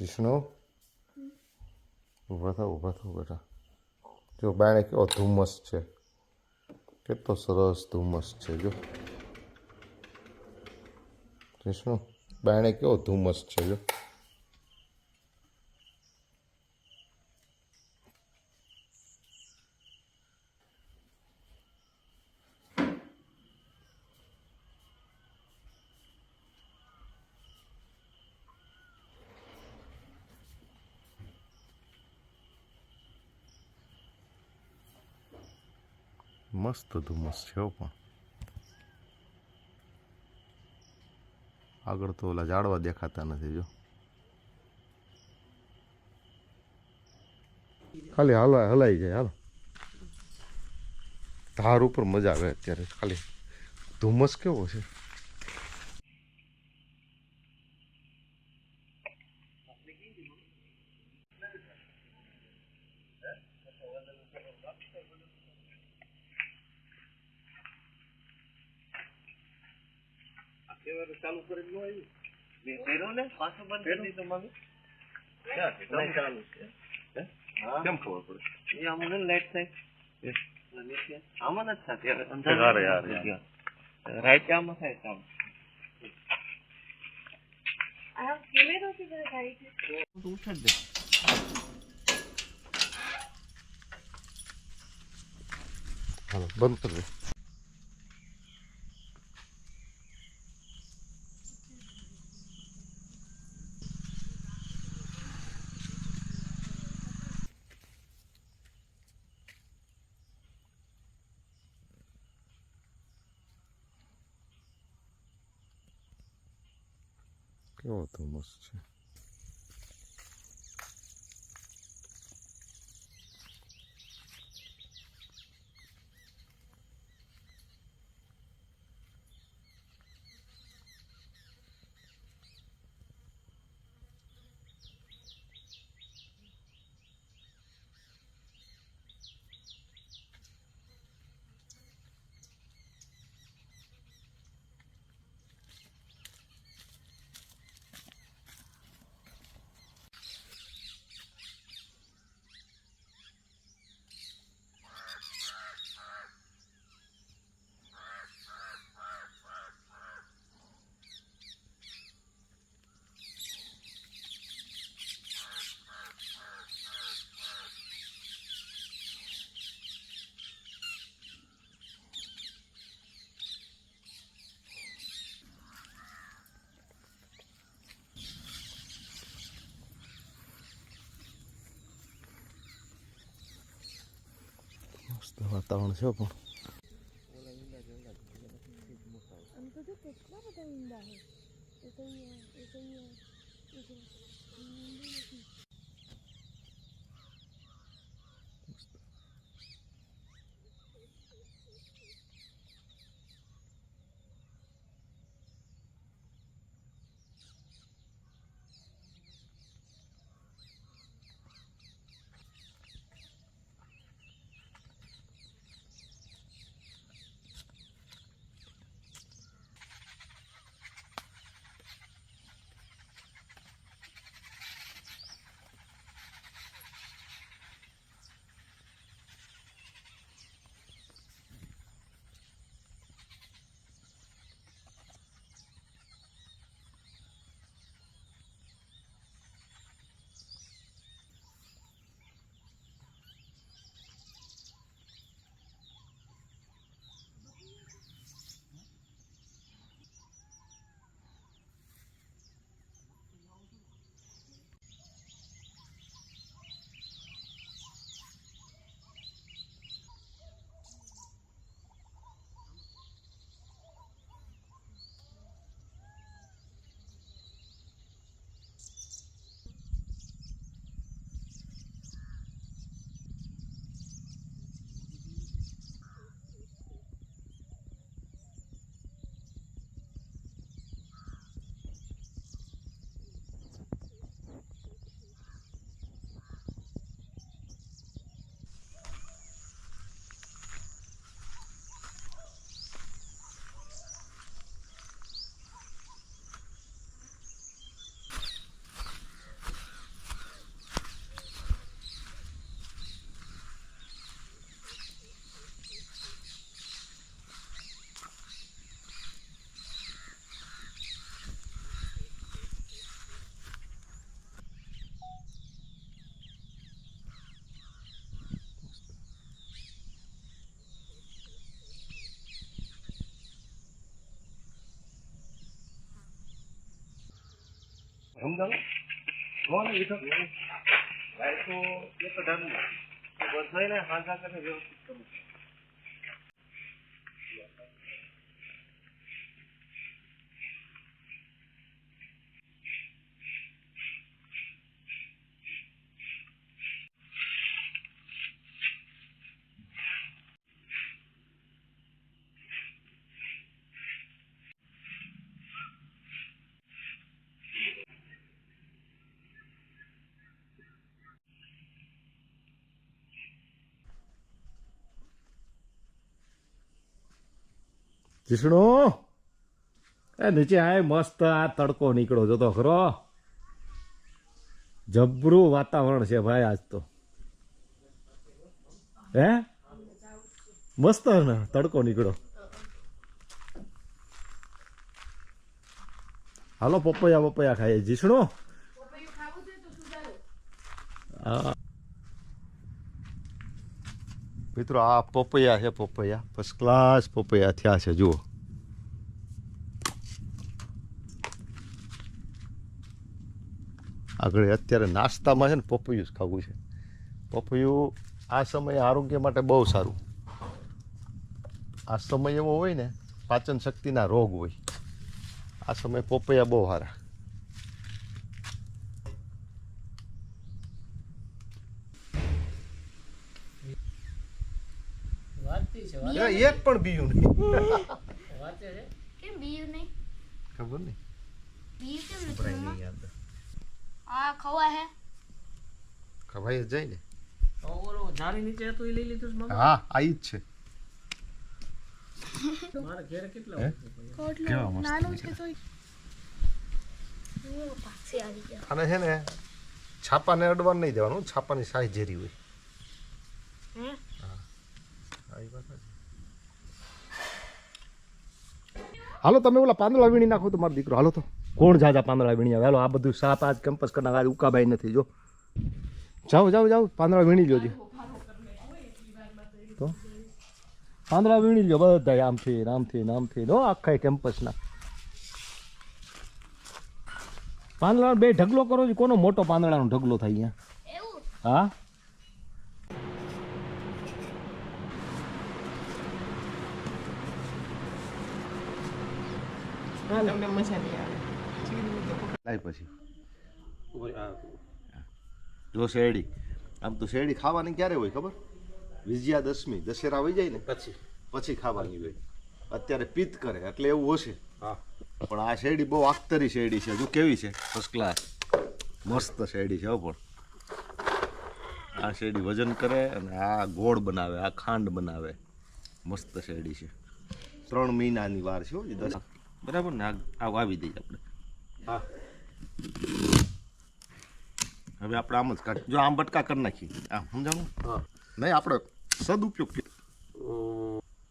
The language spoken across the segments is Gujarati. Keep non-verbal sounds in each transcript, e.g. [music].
વિષ્ણુ ઊભા થાવ ઊભા થાવ બેટા. જો બાણે કેવો ધુમ્મસ છે. કેટલો સરસ ધુમ્મસ છે, જો. વિષ્ણુ બાણે કેવો ધુમ્મસ છે, જો. મસ્ત ધુમ્મસ છે પણ આગળ તો ઓલા ઝાડવા દેખાતા નથી જો. ખાલી હલાય હલાઈ જાય, હાલો. ધાર ઉપર મજા આવે અત્યારે. ખાલી ધુમ્મસ કેવો છે? ચાલુ કરી નો આવ્યું. મેં કર્યો ને? પાછો બંધ કરી દીધો મમ્મી ક્યાં ચાલુ છે. કેમ ખબર પડે? એ આમાં લાઈટ થાય. આમાં નથી થતી. યાર, યાર, યાર. રાઈટ આમાં થાય કામ. આ કેમેરાથી બધા થાય છે. તો ઉઠાડ દે હાલો બંધ કરી દે. કેવો ધુમ્મસ છે વાતાવરણ છે પણ સમજાવું? કોણ લીધો ગાય તો એક ધર્મ બધાને હાંસા કરીને વ્યવસ્થિત કરવું જીષ્ણુ? એ નીચે આય મસ્ત આ તડકો નીકળો જતો ખરો? જબરું વાતાવરણ છે ભાઈ આજ તો. હે? મસ્ત ને તડકો નીકળો હાલો પપૈયા પપૈયા ખાઈએ. જીષ્ણુ? હા. મિત્રો, આ પપૈયા છે પપૈયા. ફર્સ્ટ ક્લાસ પપૈયા થયા છે, જુઓ. આગળ અત્યારે નાસ્તામાં છે ને પપૈયું જ ખાવું છે. પપૈયું આ સમયે આરોગ્ય માટે બહુ સારું. આ સમય એવો હોય ને પાચન શક્તિના રોગ હોય. આ સમયે પપૈયા બહુ સારા. એક પણ બીયું નહીં. કેમ બીયું નહીં? ખબર નહીં. બીયું કેમ નથી યાદ. આ ખવા હે. ખવાય જાય ને. ઓલો ઝાડી નીચે હતું એ લઈ લીધું મમ્મી હા આઈ જ છે. [laughs] મારા ઘેર કેટલા? કોટલું નાનું છે. તો આને છે ને છાપાને અડવા નહીં દેવાનું છાપાની સાઈઝ ઝેરી હોય. હે? હા વાત હાલો તમે ઓલા પાંદડા વીણી નાખો તો મારો દીકરો. હાલો તો. કોણ જાજા પાંદડા આવે? હાલો આ બધું સાત આજ કેમ્પસ કરના આજ ઉકાભાઈ નથી જો. જાઓ જાઓ જાઓ પાંદડા વીણી લ્યો જી. તો? પાંદડા વીણી લ્યો બધા આમથી ને આમથી ને આમથી નો આખા કેમ્પસના પાંદડા બે ઢગલો કરો છો કોનો મોટો પાંદડાનો ઢગલો થાય અહીંયા? પછી જો શેરડી આમ તો શેરડી ખાવાની ક્યારે હોય ખબર વિજયા દશમી દશેરા આવી જાય ને પછી પછી ખાવાની હોય અત્યારે પિત્ત કરે એટલે એવું હશે હા. પણ આ શેરડી બહુ આખતરી શેરડી છે હજુ કેવી છે ફર્સ્ટ ક્લાસ મસ્ત શેરડી છે હો પણ આ શેરડી વજન કરે અને આ ગોળ બનાવે આ ખાંડ બનાવે મસ્ત શેરડી છે ત્રણ મહિનાની વાર છે હો દસ બરાબર ને? આ વાવી દઈએ આપણે. હા. હવે આપણે આમ જ કાઢ જો આમ બટકા કરી નાખીએ. આ સમજાણું? નહીં આપણે સદુપયોગ કરીએ.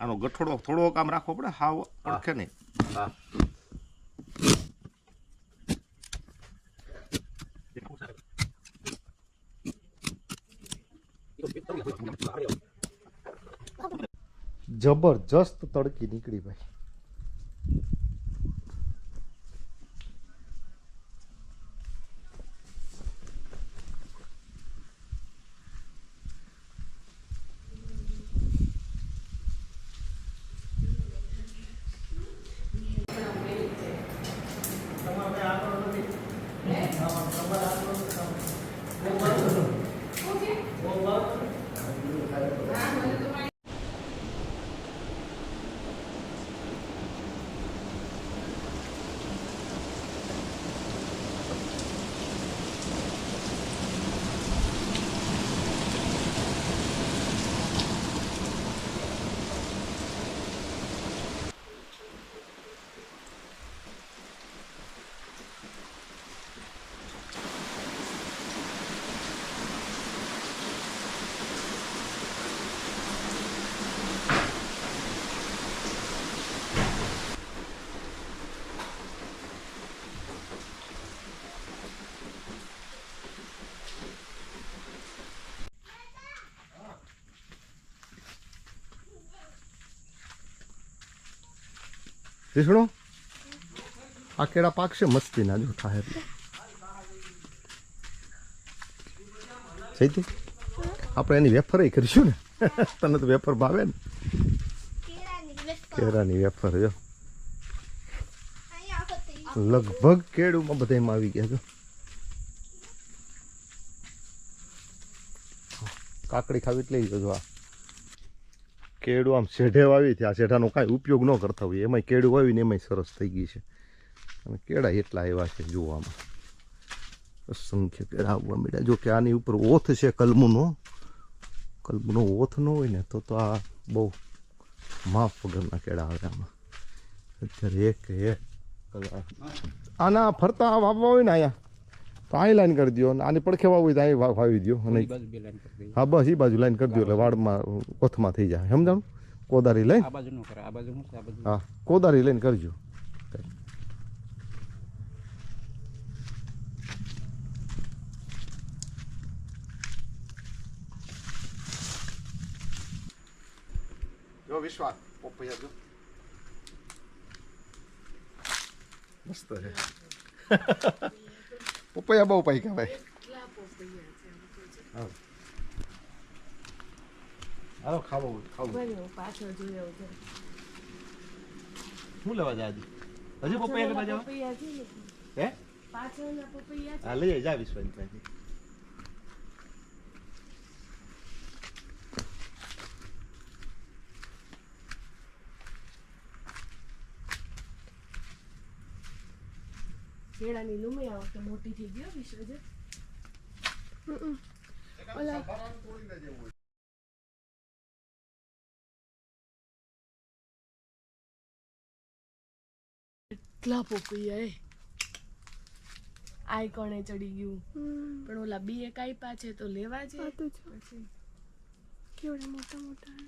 આનો ગઠોડો થોડો કામ રાખવો પડે હાવ પડખે નહીં. જબરજસ્ત તડકી નીકળી ભાઈ. રીસણો? આ કેળા પાકશે મસ્તીના જૂઠા એટલે. સહિત આપણે એની વેફર કરીશું ને. [laughs] તને તો વેફર ભાવે ને. કેરાની વેફર, જો. લગભગ કેળુમાં બધા એમાં આવી ગયા કાકડી ખાવી એટલે જો આ કેળું આમ શેઢે વાવી છે. આ શેઢાનો કાંઈ ઉપયોગ ન કરતા હોય. એમાંય કેળું વાવીને એમાંય સરસ થઈ ગઈ છે. અને કેળા એટલા આવ્યા છે જોવામાં. અસંખ્ય કેળા આવવા મળ્યા જો કે આની ઉપર ઓથ છે કલમુનો. કલમુનો ઓથ ન હોય ને તો તો આ બહુ માફ વગરના કેળા આવે આમાં. અત્યારે એક એક. આના ફરતા વાવવા હોય ને અહીંયા. તો અહીં લાઈન કરી દો અને આની પડખે વાવવું હોય તો અહીં વાવી દો અને હા બસ એ બાજુ લાઈન કરી દો એટલે વાડમાં કોથમાં થઈ જાય. સમજાણું? કોદારી લઈ બાજુ નો કરે આ બાજુ શું છે આ બાજુ હા કોદારી લઈને કરજો. જો વિશ્વાસ. પોપૈયા જો. મસ્ત છે. [laughs] પોપૈયા બહુ પાઈ ભાઈ હાલો. ખાવો ખાવું. પાછળ જોયો. શું લેવા જાય હજી પપૈયા લેવા જાવ. હે? પાછળના પપૈયા હા લઈ જા વિશ્વાસ ત્યાંથી કેળાની લૂમે આ તો મોટી થઈ ગયો વિશ્વજે ઓલા એટલા પપૈયા એ. આઈ કોણે ચડી ગયું? પણ ઓલા બી એક આઈપા છે તો લેવા છે. પછી. કેવડા મોટા મોટા.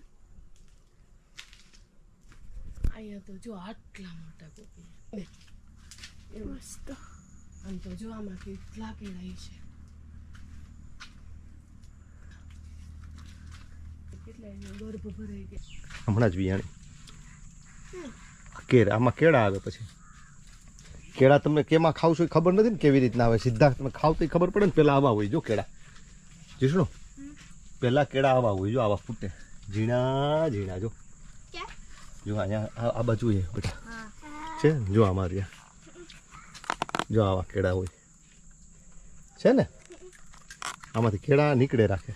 અહીંયા તો જો આટલા મોટા પપૈયા. મસ્ત. આમ તો જો આમાં કેટલા કેળાઈ છે. કેટલા એનો ગર્ભ ભરાઈ ગયા. હમણાં જ વિયાણી કેળ આમાં કેળા આવે પછી. કેળા તમને કેમાં ખાવ છો એ ખબર નથી ને કેવી રીતના આવે. સીધા તમે ખાવ તો ખબર પડે ને પેલા આવા હોય જો કેળા. જીસણો પેલા કેળા આવા હોય જો આવા ફૂટે. ઝીણા ઝીણા જો. જો અહીંયા આ- બાજુ છે બધા છે જો અમારે રહ્યા. જો આવા કેળા હોય. છે ને? આમાંથી કેળા નીકળે રાખે.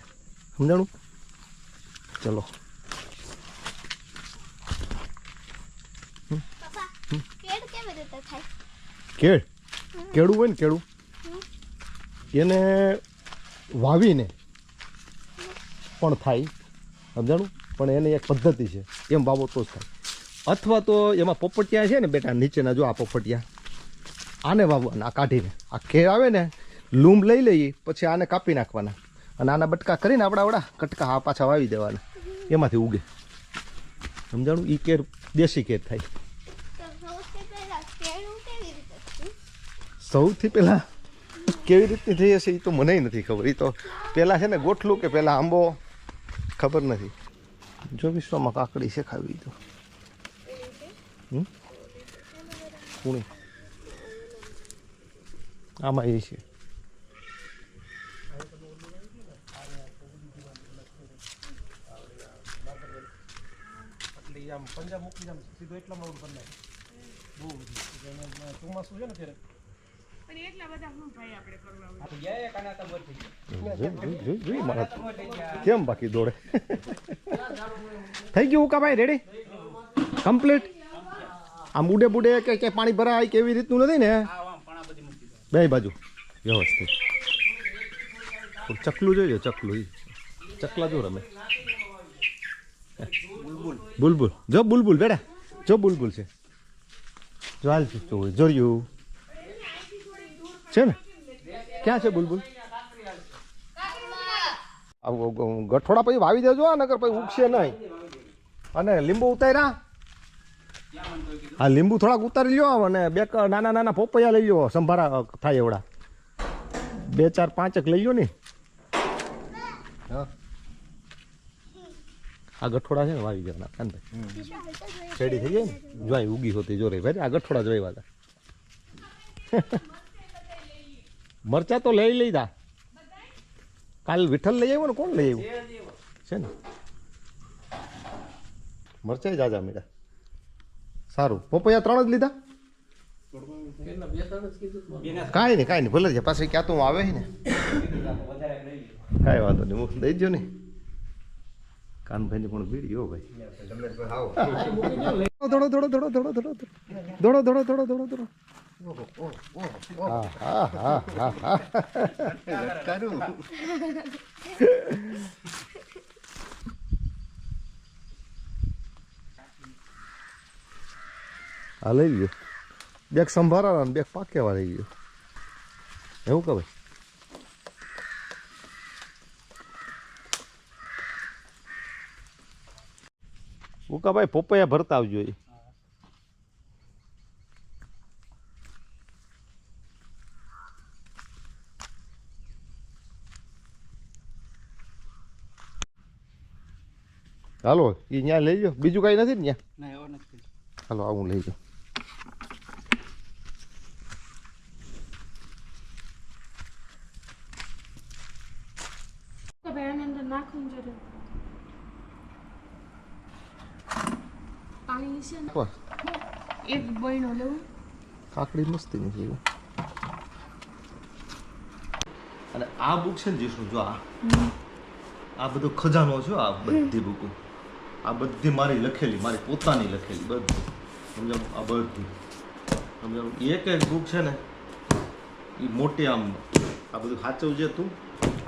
સમજાણું? ચલો. કેળ? કેળું હોય ને કેળું? એને વાવીને પણ થાય. સમજાણું? પણ એની એક પદ્ધતિ છે. એમ વાવો તો જ થાય. અથવા તો એમાં પોપટિયા છે ને બેટા, નીચેના જો આ પોપટિયા. આને વાવવાના આ કાઢીને. આ કેર આવે ને, લૂમ લઈ લઈએ, પછી આને કાપી નાખવાના. અને આના બટકા કરીને આપણા વડા કટકા આ પાછા વાવી દેવાના. એમાંથી ઉગે. સમજાણું? એ કેર, દેશી કેર થાય. સૌથી પહેલાં કેવી રીતની થઈ હશે એ તો મને નથી ખબર. એ તો પહેલાં છે ને ગોઠલું કે પહેલાં આંબો? ખબર નથી. જો વિશ્વમાં કાકડી શેખાવી તો હમ? કુણી. આમાં એ છે. આમ પંજાબ મૂકી આમ સીધો એટલા નાખે બહુ બધું. ચોમાસું છે ને ત્યારે કેમ બાકી દોડે? થઈ ગયું ઉકા ભાઈ રેડી કમ્પ્લીટ આમ બુડે બુડે કે કે પાણી ભરાય કેવી રીતનું નથી ને આ આમ પણ આ બધી મૂકી દો બે બાજુ. વ્યવસ્થિત. ચકલું જોઈએ ચકલું. ચકલા જો રમે. બુલબુલ. જો બુલબુલ બેડા જો બુલબુલ છે. જો હાલ જોયું છે ને? ક્યાં છે બુલબુલ? ગઠોડા પછી વાવી દેજો નગર પછી ઉગશે નહીં. અને લીંબુ ઉતાર્યા? હા લીંબુ થોડાક ઉતારી લ્યો અને બે નાના નાના પોપૈયા લઈ લ્યો, સંભારા થાય એવડા. બે, ચાર પાંચક લઈ લ્યો ને. આ ગઠોડા છે ને, વાવી ગયા કાનભાઈ શેડી થઈ જાય ને? જોઈ ઉગી હોતી, જો રહી ભાઈ, આ ગઠોડા જોઈ વાતા મરચા તો લઈ લીધા. કાલ વિઠ્ઠલ લઈ આવ્યો ને, કોણ લઈ આવ્યું? છે ને? મરચા જાજા મીરા સારું. પપૈયા ત્રણ જ લીધા? કાંઈ નહીં કાંઈ નહીં. ભલે છે પાછી ક્યાં તો આવે ને? કાંઈ વાંધો નહીં મુખ દઈ દો ને. કાનભાઈને પણ ભીડ્યો ભાઈ. દોડો દોડો દોડો દોડો દોડો દોડો. દોડો દોડો દોડો દોડો [laughs] હા લઈ ગયો બેગ સંભાળવાના ને બેગ પાકેવા લઈ ગયો એવું કે ભાઈ? ઉકાભાઈ પપૈયા ભરતા આવજો એ. હાલો એ ત્યાં લઈ જાઓ બીજું કાંઈ નથી ને ત્યાં હાલો આવું લઈ જાઓ તો નાખવું જરૂર પાણી છે ને એક બહેનો લેવું કાકડી મસ્તી નથી અને આ બુક છે ને જીશું જો આ આ બધો ખજાનો છે આ બધી બુકો આ બધી મારી લખેલી મારી પોતાની લખેલી બધી સમજાવ આ બધી સમજાવ એક એક બુક છે ને એ મોટી આમ આ બધું સાચવજે તું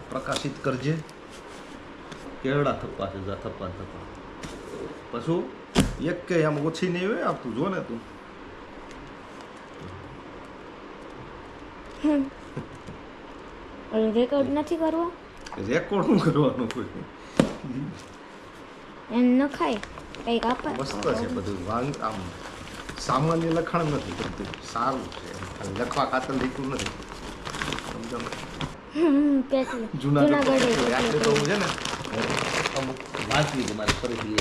પ્રકાશિત કરજે કેવડા થપ્પા છે જા થપ્પા થપ્પા. પશુ એક કે આમ ઓછી નહીં હોય તું જો ને તું. રેકોર્ડ નથી કરવો? રેકોર્ડ શું કરવાનું કોઈ? એમ ન ખાય કંઈક આપે. મસ્ત છે બધું. વાંગ આમ સામાન્ય લખાણ નથી કરતું. સારું છે. લખવા ખાતર લીધું નથી. જુનાગઢ જુનાગઢ તો હું છે ને અમુક વાંચવી છે મારે ફરીથી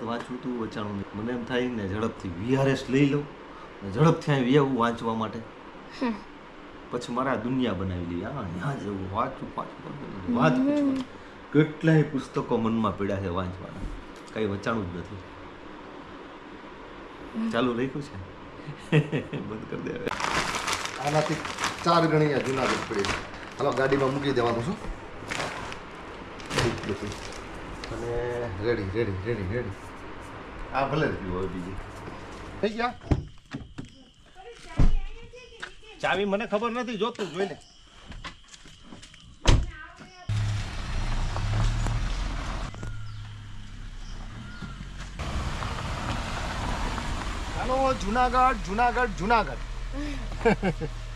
એ વાંચવું તું વચાણું નહીં. મને એમ થાય ને ઝડપથી વીઆરએસ લઈ લઉં ને ઝડપથી અહીં વ્યવું વાંચવા માટે. પછી મારે આ દુનિયા બનાવી લઈ હા ત્યાં જવું વાંચું વાંચું વાત પૂછવા કેટલાય પુસ્તકો મનમાં પીડા છે વાંચવાના. કઈ વચાણું જ નથી. ચાલુ રાખ્યું છે? બંધ કરી દે આનાથી ચાર ગણી આ જુનાગઢ પડી. છે હાલો ગાડીમાં મૂકી દેવાનું છું. બધું. અને રેડી રેડી રેડી રેડી આ ભલે જ હોય બીજી. થઈ ગયા? ચાવી મને ખબર નથી જોતું જોઈ લે. હાલો જુનાગઢ જુનાગઢ જુનાગઢ. [laughs]